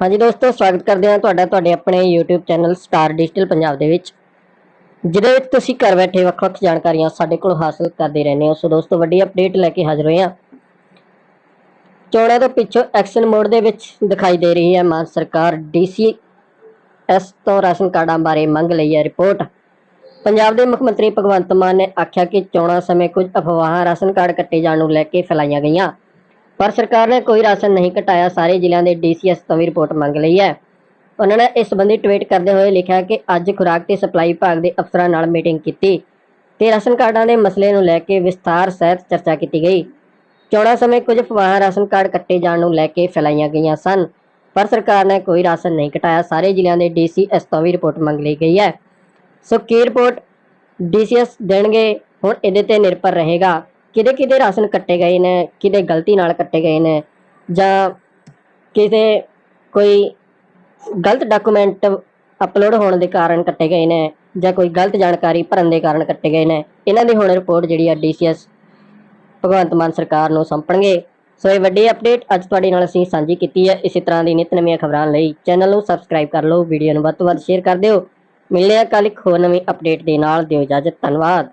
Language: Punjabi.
ਹਾਂਜੀ ਦੋਸਤੋ, ਸਵਾਗਤ ਕਰਦੇ ਹਾਂ ਤੁਹਾਡਾ, ਤੁਹਾਡੇ ਆਪਣੇ YouTube channel star digital Punjab ਦੇ ਵਿੱਚ, ਜਿਹਦੇ ਵਿੱਚ ਤੁਸੀਂ ਘਰ ਬੈਠੇ ਵੱਖ-ਵੱਖ ਜਾਣਕਾਰੀਆਂ ਸਾਡੇ ਕੋਲ ਹਾਸਲ ਕਰਦੇ ਰਹਿੰਦੇ ਹੋ। ਸੋ ਦੋਸਤੋ, ਵੱਡੀ ਅਪਡੇਟ ਲੈ ਕੇ ਹਾਜ਼ਰ ਹੋਏ ਹਾਂ। ਚੋਣਾਂ ਤੋਂ ਪਿੱਛੋਂ ਐਕਸ਼ਨ ਮੋਡ ਦੇ ਵਿੱਚ ਦਿਖਾਈ ਦੇ ਰਹੀ ਹੈ ਮਾਨ ਸਰਕਾਰ ਡੀਸੀ ਐਸ ਤੋਂ ਰਾਸ਼ਨ ਕਾਰਡਾਂ ਬਾਰੇ ਮੰਗ ਲਈ ਹੈ ਰਿਪੋਰਟ। ਪੰਜਾਬ ਦੇ ਮੁੱਖ ਮੰਤਰੀ ਭਗਵੰਤ ਮਾਨ ਨੇ ਆਖਿਆ ਕਿ ਚੋਣਾਂ ਸਮੇਂ ਕੁਝ ਅਫਵਾਹਾਂ ਰਾਸ਼ਨ ਕਾਰਡ ਕੱਟੇ ਜਾਣ ਨੂੰ ਲੈ ਕੇ ਫੈਲਾਈਆਂ ਗਈਆਂ। ਪਰ ਸਰਕਾਰ ਨੇ ਕੋਈ ਰਾਸ਼ਨ ਨਹੀਂ ਘਟਾਇਆ, ਸਾਰੇ ਜ਼ਿਲ੍ਹਿਆਂ ਦੇ ਡੀਸੀਐਸ ਤੋਂ ਵੀ ਰਿਪੋਰਟ ਮੰਗ ਲਈ ਹੈ। ਉਹਨਾਂ ਨੇ ਇਸ ਸੰਬੰਧੀ ਟਵੀਟ ਕਰਦੇ ਹੋਏ ਲਿਖਿਆ ਕਿ ਅੱਜ ਖੁਰਾਕ ਤੇ ਸਪਲਾਈ ਵਿਭਾਗ ਦੇ ਅਫਸਰਾਂ ਨਾਲ ਮੀਟਿੰਗ ਕੀਤੀ ਤੇ ਰਾਸ਼ਨ ਕਾਰਡਾਂ ਦੇ ਮਸਲੇ ਨੂੰ ਲੈ ਕੇ ਵਿਸਥਾਰ ਸਹਿਤ ਚਰਚਾ ਕੀਤੀ ਗਈ। ਚੋਣਾਂ ਸਮੇਂ ਕੁਝ ਫਵਾਹਾਂ ਰਾਸ਼ਨ ਕਾਰਡ ਕੱਟੇ ਜਾਣ ਨੂੰ ਲੈ ਕੇ ਫੈਲਾਈਆਂ ਗਈਆਂ ਸਨ, ਪਰ ਸਰਕਾਰ ਨੇ ਕੋਈ ਰਾਸ਼ਨ ਨਹੀਂ ਘਟਾਇਆ, ਸਾਰੇ ਜ਼ਿਲ੍ਹਿਆਂ ਦੇ ਡੀਸੀਐਸ ਤੋਂ ਵੀ ਰਿਪੋਰਟ ਮੰਗ ਲਈ ਗਈ ਹੈ। ਸੋ ਕੀ ਰਿਪੋਰਟ ਡੀਸੀਐਸ ਦੇਣਗੇ, ਹੁਣ ਇਹਦੇ ਤੇ ਨਿਰਭਰ ਰਹੇਗਾ। ਕਿਹਦੇ ਕਿਹਦੇ ਰਾਸ਼ਨ ਕੱਟੇ ਗਏ ਨੇ ਕਿਹਦੇ ਗਲਤੀ ਨਾਲ ਕੱਟੇ ਗਏ ਨੇ, ਜਾਂ ਕਿਸੇ ਕੋਈ ਗਲਤ ਡਾਕੂਮੈਂਟ ਅਪਲੋਡ ਹੋਣ ਦੇ ਕਾਰਨ ਕੱਟੇ ਗਏ ਨੇ, ਜਾਂ ਕੋਈ ਗਲਤ ਜਾਣਕਾਰੀ ਭਰਨ ਦੇ ਕਾਰਨ ਕੱਟੇ ਗਏ ਨੇ, ਇਹਨਾਂ ਦੀ ਹੁਣ ਰਿਪੋਰਟ ਜਿਹੜੀ ਆ ਡੀਸੀਐਸ ਭਗਵੰਤ ਮਾਨ ਸਰਕਾਰ ਨੂੰ ਸੌਂਪਣਗੇ। ਸੋ ਇਹ ਵੱਡੀ ਅਪਡੇਟ ਅੱਜ ਤੁਹਾਡੇ ਨਾਲ ਅਸੀਂ ਸਾਂਝੀ ਕੀਤੀ ਹੈ। ਇਸੇ ਤਰ੍ਹਾਂ ਦੀ ਨਿਤ ਨਵੀਆਂ ਖਬਰਾਂ ਲਈ ਚੈਨਲ ਨੂੰ ਸਬਸਕ੍ਰਾਈਬ ਕਰ ਲਓ ਵੀਡੀਓ ਨੂੰ ਵੱਧ ਤੋਂ ਵੱਧ ਸ਼ੇਅਰ ਕਰ ਦਿਓ। ਮਿਲਦੇ ਹਾਂ ਕੱਲ੍ਹ ਇੱਕ ਹੋਰ ਨਵੀਂ ਅਪਡੇਟ ਦੇ ਨਾਲ, ਦਿਓ ਇਜਾਜ਼ਤ, ਧੰਨਵਾਦ।